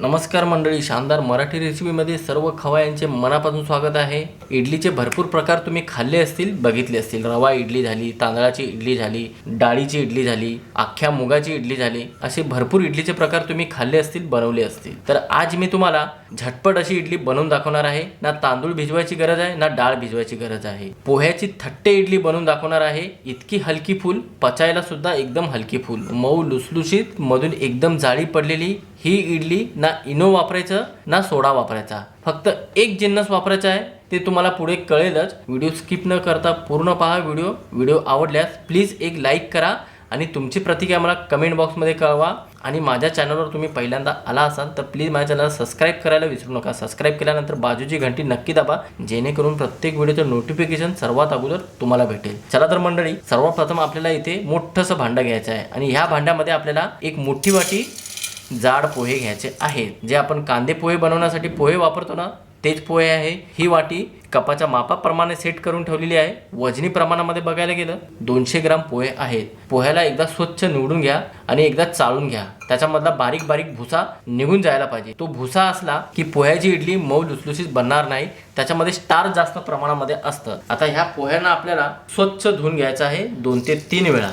नमस्कार मंडळी शानदार मराठी रेसिपीमध्ये सर्व खवायांचे मनापासून स्वागत आहे. इडलीचे भरपूर प्रकार तुम्ही खाल्ले असतील बघितले असतील. रवा इडली झाली तांदळाची इडली झाली डाळीची इडली झाली अख्ख्या मुगाची इडली झाली असे भरपूर इडलीचे प्रकार तुम्ही खाल्ले असतील बनवले असतील. तर आज मी तुम्हाला झटपट अशी इडली बनवून दाखवणार आहे. ना तांदूळ भिजवायची गरज आहे ना डाळ भिजवायची गरज आहे. पोह्याची थट्टे इडली बनवून दाखवणार आहे. इतकी हलकी फूल पचायला सुद्धा एकदम हलकी फूल. मऊ लुसलुशीत मधून एकदम जाळी पडलेली ही इडली ना इनो वापरायचं ना सोडा वापरायचा. फक्त एक जिन्नस वापरायचा आहे ते तुम्हाला पुढे कळेलच. व्हिडिओ स्किप न करता पूर्ण पहा व्हिडिओ. व्हिडिओ आवडल्यास प्लीज एक लाईक करा आणि तुमची प्रतिक्रिया मला कमेंट बॉक्समध्ये कळवा. आणि माझ्या चॅनलवर तुम्ही पहिल्यांदा आला असाल तर प्लीज माझ्या चॅनलला सबस्क्राईब करायला विसरू नका. सबस्क्राईब केल्यानंतर बाजूची घंटी नक्की दाबा जेणेकरून प्रत्येक व्हिडिओचं नोटिफिकेशन सर्वात अगोदर तुम्हाला भेटेल. चला तर मंडळी सर्वप्रथम आपल्याला इथे मोठंसं भांडं घ्यायचं आहे. आणि ह्या भांड्यामध्ये आपल्याला एक मोठी वाटी जाड पोहे घ्यायचे आहेत. जे आपण कांदे पोहे बनवण्यासाठी पोहे वापरतो ना तेच पोहे आहे. ही वाटी कपाच्या मापाप्रमाणे सेट करून ठेवलेली आहे. वजनी प्रमाणामध्ये बघायला गेलं दोनशे ग्राम पोहे आहेत. पोह्याला एकदा स्वच्छ निवडून घ्या आणि एकदा चाळून घ्या. त्याच्यामधला बारीक बारीक भुसा निघून जायला पाहिजे. तो भुसा असला की पोह्याची इडली मऊ लुसलुसीत बनणार नाही. त्याच्यामध्ये स्टार जास्त प्रमाणामध्ये असतं. आता ह्या पोह्यांना आपल्याला स्वच्छ धुवून घ्यायचं आहे दोन ते तीन वेळा.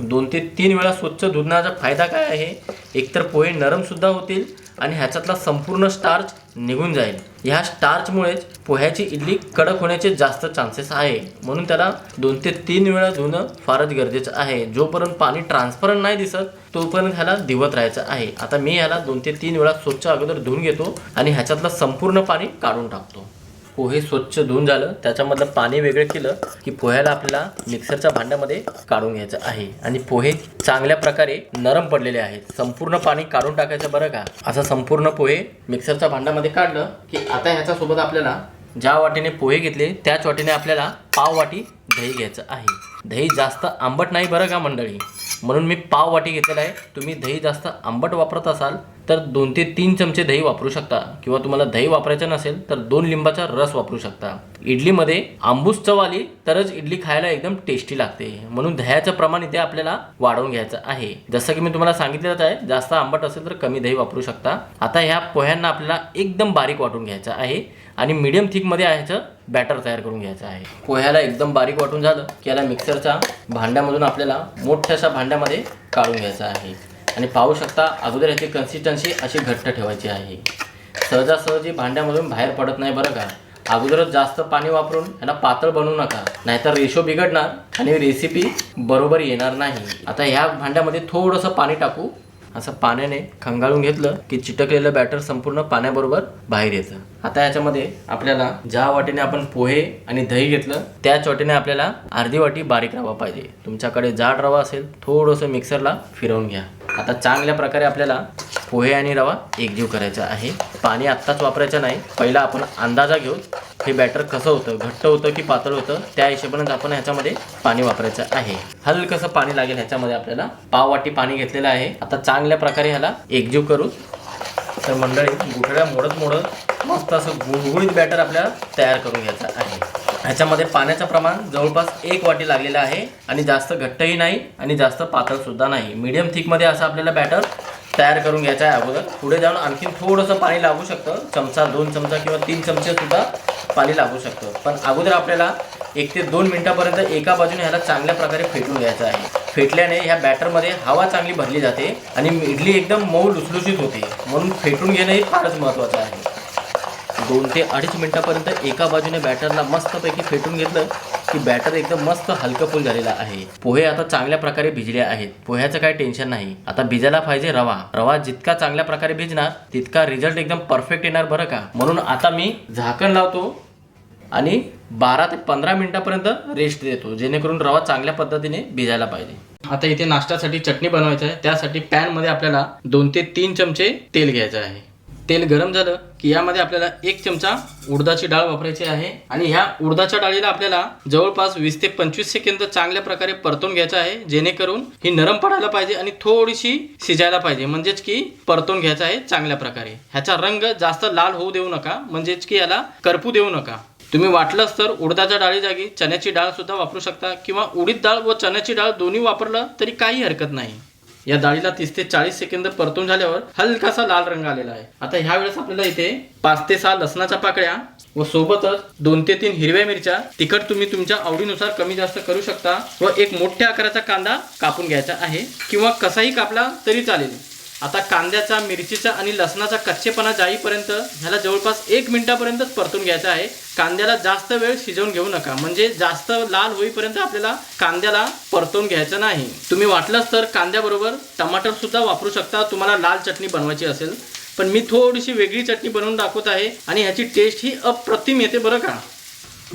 दोन ते तीन वेळा स्वच्छ धुण्याचा फायदा काय आहे? एकतर पोहे नरमसुद्धा होतील आणि ह्याच्यातला संपूर्ण स्टार्च निघून जाईल. ह्या स्टार्चमुळेच पोह्याची इडली कडक होण्याचे जास्त चान्सेस आहे. म्हणून त्याला दोन ते तीन वेळा धुणं फारच गरजेचं आहे. जोपर्यंत पाणी ट्रान्सपरंट नाही दिसत तोपर्यंत ह्याला दिवत राहायचं आहे. आता मी ह्याला दोन ते तीन वेळा स्वच्छ अगोदर धुवून घेतो आणि ह्याच्यातलं संपूर्ण पाणी काढून टाकतो. पोहे स्वच्छ धुवून झालं त्याच्यामधलं पाणी वेगळं केलं की पोह्याला आपल्याला मिक्सरच्या भांड्यामध्ये काढून घ्यायचं आहे. आणि पोहे चांगल्या प्रकारे नरम पडलेले आहेत. संपूर्ण पाणी काढून टाकायचं बरं का? असं संपूर्ण पोहे मिक्सरच्या भांड्यामध्ये काढलं की आता ह्याच्यासोबत आपल्याला ज्या वाटीने पोहे घेतले त्याच वाटीने आपल्याला पाव वाटी दही घ्यायचं आहे. दही जास्त आंबट नाही बरं का मंडळी? म्हणून मी पाव वाटी घेतलेला आहे. तुम्ही दही जास्त आंबट वापरत असाल तर दोन ते तीन चमचे दही वापरू शकता. किंवा तुम्हाला दही वापरायचं नसेल तर दोन लिंबाचा रस वापरू शकता. इडलीमध्ये आंबूस चव आली तरच इडली खायला एकदम टेस्टी लागते. म्हणून दह्याचं प्रमाण इथे आपल्याला वाढवून घ्यायचं आहे. जसं की मी तुम्हाला सांगितलेलंच आहे जास्त आंबट असेल तर कमी दही वापरू शकता. आता ह्या पोह्यांना आपल्याला एकदम बारीक वाटून घ्यायचं आहे आणि मीडियम थिकमध्ये ह्याचं बॅटर तयार करून घ्यायचं आहे. पोह्याला एकदम बारीक वाटून झालं की याला मिक्सरच्या भांड्यामधून आपल्याला मोठ्याशा भांड्यामध्ये काढून घ्यायचं आहे. आणि पाहू शकता अगोदर याची कन्सिस्टन्सी अशी घट्ट ठेवायची आहे. सहजासहजी भांड्यामधून बाहेर पडत नाही बरं का. अगोदरच जास्त पाणी वापरून याला पातळ बनवू नका. नाहीतर रेशो बिघडणार आणि रेसिपी बरोबर येणार नाही. आता ह्या भांड्यामध्ये थोडंसं पाणी टाकू. असं पाण्याने खंगाळून घेतलं की चिटकलेलं बॅटर संपूर्ण पाण्याबरोबर बाहेर येतं. आता याच्यामध्ये आपल्याला ज्या वाटीने आपण पोहे आणि दही घेतलं त्याच वाटीने आपल्याला अर्धी वाटी बारीक रवा पाहिजे. तुमच्याकडे जाड रवा असेल थोडंसं मिक्सरला फिरवून घ्या. आता चांगल्या प्रकारे आपल्याला पोहे आणि रवा एकजीव करायचा आहे. पाणी आत्ताच वापरायचं नाही. पहिला आपण अंदाजा घेऊ. हे बॅटर कसं होतं? घट्ट होतं की पातळ होतं? त्या हिशोबानेच आपण ह्याच्यामध्ये पाणी वापरायचं आहे. हलकसं पाणी लागेल ह्याच्यामध्ये आपल्याला. पाव वाटी पाणी घेतलेलं आहे. आता चांगल्या प्रकारे ह्याला एकजीव करू. तर मंडळी गुठळ्या मोडत मोडत मस्त असं गुळगुळीत बॅटर आपल्याला तयार करून घ्यायचं आहे. ह्याच्यामध्ये पाण्याचं प्रमाण जवळपास एक वाटी लागलेलं आहे आणि जास्त घट्टही नाही आणि जास्त पातळ सुद्धा नाही. मीडियम थिकमध्ये असं आपल्याला बॅटर तयार करून घ्यायचं आहे अगोदर. पुढे जाऊन आणखी थोडंसं पाणी लागू शकतं. चमचा दोन चमचा किंवा तीन चमचे सुद्धा पाणी लागू शकतं. पण अगोदर आपल्याला एक ते दोन मिनटापर्यंत एका बाजूने ह्याला चांगल्या प्रकारे फेटून घ्यायचं आहे. फेटल्याने ह्या बॅटरमध्ये हवा चांगली भरली जाते आणि इडली एकदम मऊ लुसलुशीत होते. म्हणून फेटून घेणं हे फारच महत्त्वाचं आहे. दोन ते अडीच मिनटापर्यंत एका बाजूने बॅटरला मस्तपैकी फेटून घेतलं की बॅटर एकदम मस्त हलकं फुल झालेला आहे. पोहे आता चांगल्या प्रकारे भिजले आहेत. पोह्याचं काही टेन्शन नाही. आता भिजायला पाहिजे रवा. रवा जितका चांगल्या प्रकारे भिजणार तितका रिझल्ट एकदम परफेक्ट येणार बरं का? म्हणून आता मी झाकण लावतो आणि बारा ते पंधरा मिनिटापर्यंत रेस्ट देतो जेणेकरून रवा चांगल्या पद्धतीने भिजायला पाहिजे. आता इथे नाश्त्यासाठी चटणी बनवायचं आहे. त्यासाठी पॅनमध्ये आपल्याला दोन ते तीन चमचे तेल घ्यायचं आहे. तेल गरम झालं की यामध्ये आपल्याला एक चमचा उडदाची डाळ वापरायची आहे. आणि ह्या उडदाच्या डाळीला आपल्याला जवळपास वीस ते पंचवीस सेकंद चांगल्या प्रकारे परतून घ्यायचं आहे. जेणेकरून ही नरम पडायला पाहिजे आणि थोडीशी शिजायला पाहिजे. म्हणजेच की परतून घ्यायचं आहे चांगल्या प्रकारे. ह्याचा रंग जास्त लाल होऊ देऊ नका. म्हणजेच की याला करपू देऊ नका. तुम्ही वाटलंच तर उडदाच्या डाळी जागी चण्याची डाळ सुद्धा वापरू शकता किंवा उडीद डाळ व चण्याची डाळ दोन्ही वापरलं तरी काही हरकत नाही. या डाळीला तीस ते चाळीस सेकंद परतून झाल्यावर हलकासा लाल रंग आलेला आहे. आता ह्या वेळेस आपल्याला इथे पाच ते सहा लसणाच्या पाकळ्या व सोबतच दोन ते तीन हिरव्या मिरच्या तिखट तुम्ही तुमच्या आवडीनुसार कमी जास्त करू शकता व एक मोठ्या आकाराचा कांदा कापून घ्यायचा आहे किंवा कसाही कापला तरी चालेल. आता कांद्याचा मिरचीचा आणि लसणाचा कच्चेपणा जाईपर्यंत ह्याला जवळपास एक मिनिटापर्यंतच परतून घ्यायचा आहे. कांद्याला जास्त वेळ शिजवून घेऊ नका. म्हणजे जास्त लाल होईपर्यंत आपल्याला कांद्याला परतून घ्यायचं नाही. तुम्ही वाटलंच तर कांद्याबरोबर टमाटर सुद्धा वापरू शकता. तुम्हाला लाल चटणी बनवायची असेल. पण मी थोडीशी वेगळी चटणी बनवून दाखवत आहे आणि ह्याची टेस्ट ही अप्रतिम येते बरं का.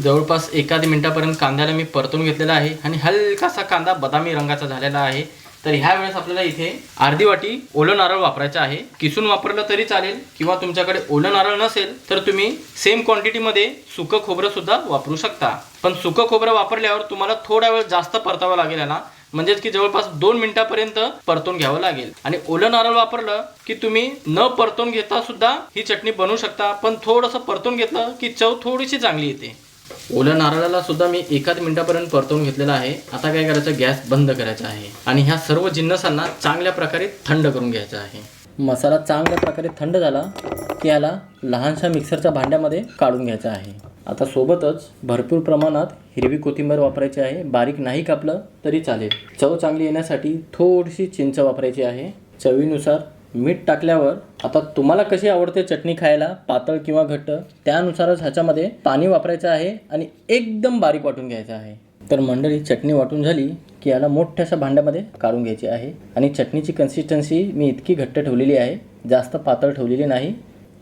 जवळपास एखादी मिनिटापर्यंत कांद्याला मी परतून घेतलेला आहे आणि हलकासा कांदा बदामी रंगाचा झालेला आहे. तर ह्या वेळेस आपल्याला इथे अर्धी वाटी ओलं नारळ वापरायचं आहे. किसून वापरलं तरी चालेल किंवा तुमच्याकडे ओलं नारळ नसेल तर तुम्ही सेम क्वांटिटीमध्ये सुकं खोबरं सुद्धा वापरू शकता. पण सुकं खोबरं वापरल्यावर तुम्हाला थोडा वेळ जास्त परतावं लागेल याला म्हणजेच की जवळपास दोन मिनिटापर्यंत परतून घ्यावं लागेल. आणि ओलं नारळ वापरलं की तुम्ही न परतून घेता सुद्धा ही चटणी बनवू शकता. पण थोडंसं परतून घेतलं की चव थोडीशी चांगली येते. ओल्या नारळाला सुद्धा मी एकाच मिनिटापर्यंत परतवून घेतलेला आहे. आता काय करायचं? गॅस बंद करायचा आहे. आणि ह्या सर्व जिन्नसांना चांगल्या प्रकारे थंड करून घ्यायचा आहे. मसाला चांगल्या प्रकारे थंड झाला की याला लहानशा मिक्सरच्या भांड्यामध्ये काढून घ्यायचा आहे. आता सोबतच भरपूर प्रमाणात हिरवी कोथिंबीर वापरायची आहे. बारीक नाही कापलं तरी चालेल. चव चांगली येण्यासाठी थोडीशी चिंच वापरायची आहे. चवीनुसार मीठ टाकल्यावर आता तुम्हाला कशी आवडते चटणी खायला पातळ किंवा घट्ट त्यानुसारच ह्याच्यामध्ये पाणी वापरायचं आहे आणि एकदम बारीक वाटून घ्यायचं आहे. तर मंडळी चटणी वाटून झाली की याला मोठ्याशा भांड्यामध्ये काढून घ्यायची आहे. आणि चटणीची कन्सिस्टन्सी मी इतकी घट्ट ठेवलेली आहे जास्त पातळ ठेवलेली नाही.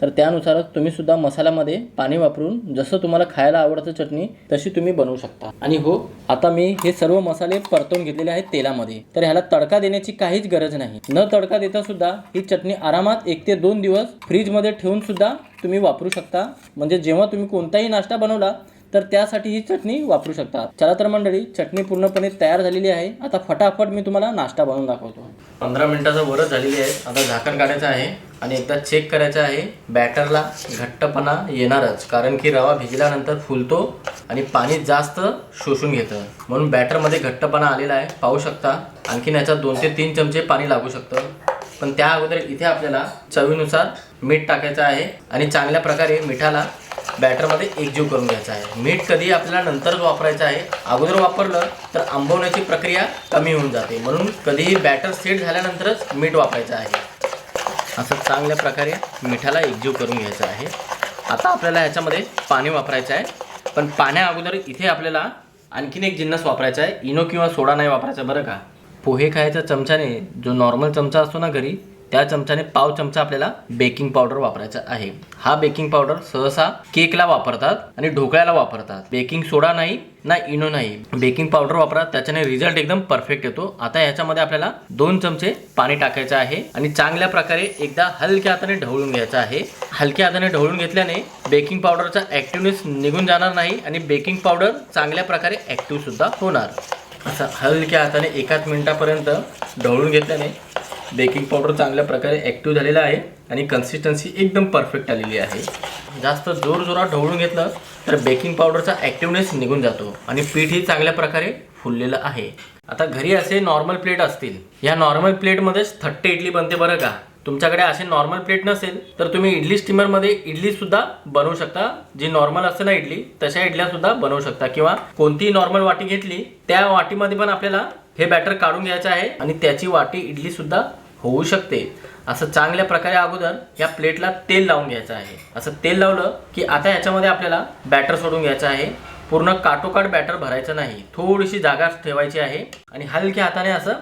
तर त्यानुसारच तुम्ही सुद्धा मसाल्यामध्ये पाणी वापरून जसं तुम्हाला खायला आवडतं चटणी तशी तुम्ही बनवू शकता. आणि हो आता मी हे सर्व मसाले परतवून घेतलेले आहेत तेलामध्ये. तर ह्याला तडका देण्याची काहीच गरज नाही. न तडका देता सुद्धा ही चटणी आरामात एक ते दोन दिवस फ्रीजमध्ये ठेवून सुद्धा तुम्ही वापरू शकता. म्हणजे जेव्हा तुम्ही कोणताही नाश्ता बनवला तर त्यासाठी ही चटणी वापरू शकता. चला तर मंडळी चटणी पूर्णपणे तयार झालेली आहे. आता फटाफट मी तुम्हाला नाश्ता बनवून दाखवतो. पंधरा मिनिटाचा वरच झालेली आहे. आता झाकण काढायचं आहे. आणि एकदा चेक करायचं आहे बॅटरला घट्टपणा येणारच. कारण की रवा भिजल्यानंतर फुलतो आणि पाणी जास्त शोषून घेतं. म्हणून बॅटरमध्ये घट्टपणा आलेला आहे. पाहू शकता आणखीन याच्यात दोन ते तीन चमचे पाणी लागू शकतं. पण त्या अगोदर इथे आपल्याला चवीनुसार मीठ टाकायचं आहे आणि चांगल्या प्रकारे मिठाला बॅटरमध्ये एकजीव करून घ्यायचा आहे. मीठ कधी आपल्याला नंतरच वापरायचं आहे. अगोदर वापरलं तर आंबवण्याची प्रक्रिया कमी होऊन जाते. म्हणून कधीही बॅटर सेट झाल्यानंतरच मीठ वापरायचं आहे. असं चांगल्या प्रकारे मिठाला एकजीव करून घ्यायचं आहे. आता आपल्याला ह्याच्यामध्ये पाणी वापरायचं आहे. पण पाण्या अगोदर इथे आपल्याला आणखीन एक जिन्नस वापरायचा आहे. इनो किंवा सोडा नाही वापरायचा बरं का? पोहे खायच्या चमच्याने जो नॉर्मल चमचा असतो ना घरी त्या चमच्याने पाव चमचा आपल्याला बेकिंग पावडर वापरायचा आहे. हा बेकिंग पावडर सहसा केकला वापरतात आणि ढोकळ्याला वापरतात. बेकिंग सोडा नाही ना इनो नाही. बेकिंग पावडर वापरा त्याच्याने रिझल्ट एकदम परफेक्ट येतो. आता ह्याच्यामध्ये आपल्याला दोन चमचे पाणी टाकायचं आहे आणि चांगल्या प्रकारे एकदा हलक्या हाताने ढवळून घ्यायचं आहे. हलक्या हाताने ढवळून घेतल्याने बेकिंग पावडरचा ॲक्टिवनेस निघून जाणार नाही आणि बेकिंग पावडर चांगल्या प्रकारे ॲक्टिव्ह सुद्धा होणार. असं हलक्या हाताने एकाच मिनिटापर्यंत ढवळून घेतल्याने बेकिंग पावडर चांगल्या प्रकारे ॲक्टिव्ह झालेला आहे आणि कन्सिस्टन्सी एकदम परफेक्ट आलेली आहे. जास्त जोर जोरात ढवळून घेतलं तर बेकिंग पावडरचा ॲक्टिवनेस निघून जातो आणि पीठही चांगल्या प्रकारे फुललेलं आहे. आता घरी असे नॉर्मल प्लेट असतील. या नॉर्मल प्लेटमध्येच थट्टे इडली बनते बरं का? तुमच्याकडे असे नॉर्मल प्लेट नसेल तर तुम्ही इडली स्टीमरमध्ये इडलीसुद्धा बनवू शकता. जी नॉर्मल असते ना इडली तशा इडल्यासुद्धा बनवू शकता. किंवा कोणतीही नॉर्मल वाटी घेतली त्या वाटीमध्ये पण आपल्याला हे बॅटर काढून घ्यायचं आहे आणि त्याची वाटी इडलीसुद्धा होऊ शकते. असं चांगल्या प्रकारे अगोदर या प्लेटला तेल लावून घ्यायचं आहे. असं तेल लावलं की आता याच्यामध्ये आपल्याला बॅटर सोडून घ्यायचं आहे. पूर्ण काटोकाट बॅटर भरायचं नाही. थोडीशी जागा ठेवायची आहे आणि हलक्या हाताने असं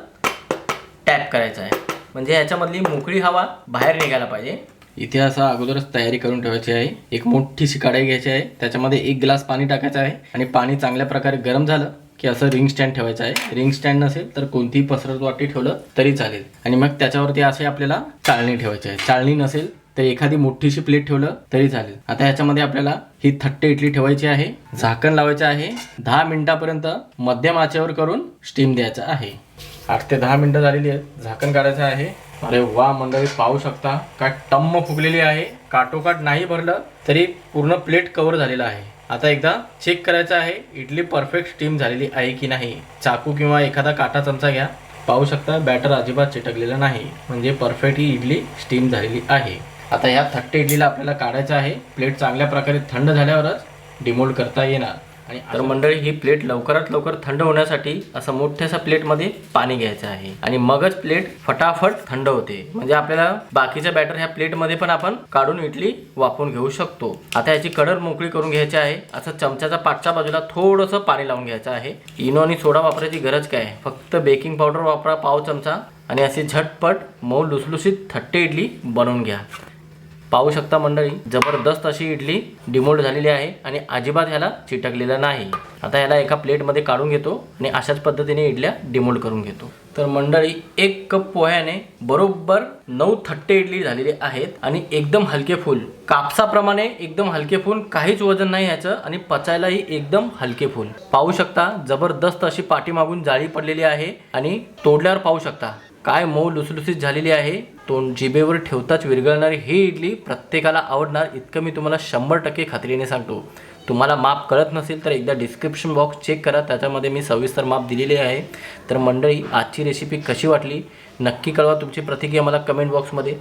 टॅप करायचं आहे. म्हणजे याच्यामधली मोकळी हवा बाहेर निघायला पाहिजे. इथे असं अगोदरच तयारी करून ठेवायची आहे. एक मोठीशी कढाई घ्यायची आहे. त्याच्यामध्ये एक ग्लास पाणी टाकायचं आहे आणि पाणी चांगल्या प्रकारे गरम झालं की असं रिंग स्टँड ठेवायचं आहे. रिंग स्टँड नसेल तर कोणतीही पसरत वाटी ठेवलं तरी चालेल. आणि मग त्याच्यावरती असे आपल्याला चाळणी ठेवायची आहे. चाळणी नसेल तर एखादी मोठीशी प्लेट ठेवलं तरी चालेल. आता ह्याच्यामध्ये आपल्याला ही थट्टे इडली ठेवायची आहे. झाकण लावायचं आहे. दहा मिनिटापर्यंत मध्यम आचेवर करून स्टीम द्यायचा आहे. आठ ते दहा मिनिटं झालेली आहेत. झाकण काढायचं आहे. अरे वा मंडळी पाहू शकता. काय टम्म फुगलेली आहे. काटोकाट नाही भरलं तरी पूर्ण प्लेट कव्हर झालेला आहे. आता एकदा चेक करायचं आहे इडली परफेक्ट स्टीम झालेली आहे की नाही? चाकू किंवा एखादा काटा चमचा घ्या. पाहू शकता बॅटर अजिबात चिटकलेलं नाही. म्हणजे परफेक्ट ही इडली स्टीम झालेली आहे. आता ह्या थट्टे इडलीला आपल्याला काढायचं आहे. प्लेट चांगल्या प्रकारे थंड झाल्यावरच डिमोल्ड करता येणार. आणि तर मंडळी ही प्लेट लवकरात लवकर थंड होण्यासाठी असं मोठ्याशा प्लेटमध्ये पाणी घ्यायचं आहे. आणि मगच प्लेट फटाफट थंड होते. म्हणजे आपल्याला बाकीच्या बॅटर ह्या प्लेटमध्ये पण आपण काढून इडली वापरून घेऊ शकतो. आता याची कडर मोकळी करून घ्यायची आहे. असं चमच्याच्या पाठच्या बाजूला थोडंसं पाणी लावून घ्यायचं आहे. इनो आणि सोडा वापरायची गरज काय आहे? फक्त बेकिंग पावडर वापरा पाव चमचा. आणि अशी झटपट मऊ लुसलुसीत थट्टे इडली बनवून घ्या. पाहू शकता मंडळी जबरदस्त अशी इडली डिमोल्ड झालेली आहे आणि अजिबात ह्याला चिटकलेलं नाही. आता ह्याला एका प्लेटमध्ये काढून घेतो आणि अशाच पद्धतीने इडल्या डिमोल्ड करून घेतो. तर मंडळी एक कप पोह्याने बरोबर नऊ थट्टे इडली झालेली आहेत आणि एकदम हलके फुल. कापसाप्रमाणे एकदम हलके फुल काहीच वजन नाही ह्याचं आणि पचायलाही एकदम हलके फुल. पाहू शकता जबरदस्त अशी पाठीमागून जाळी पडलेली आहे आणि तोडल्यावर पाहू शकता. काय मऊ लुसलुसीत झालेली आहे? तोंड जिबेवर ठेवताच विरघळणारी ही इडली प्रत्येकाला आवडणार इतकं मी तुम्हाला शंभर टक्के खात्रीने सांगतो. तुम्हाला माप कळत नसेल तर एकदा डिस्क्रिप्शन बॉक्स चेक करा त्याच्यामध्ये मी सविस्तर माप दिलेले आहे. तर मंडळी आजची रेसिपी कशी वाटली? नक्की कळवा तुमची प्रतिक्रिया मला कमेंट बॉक्समध्ये.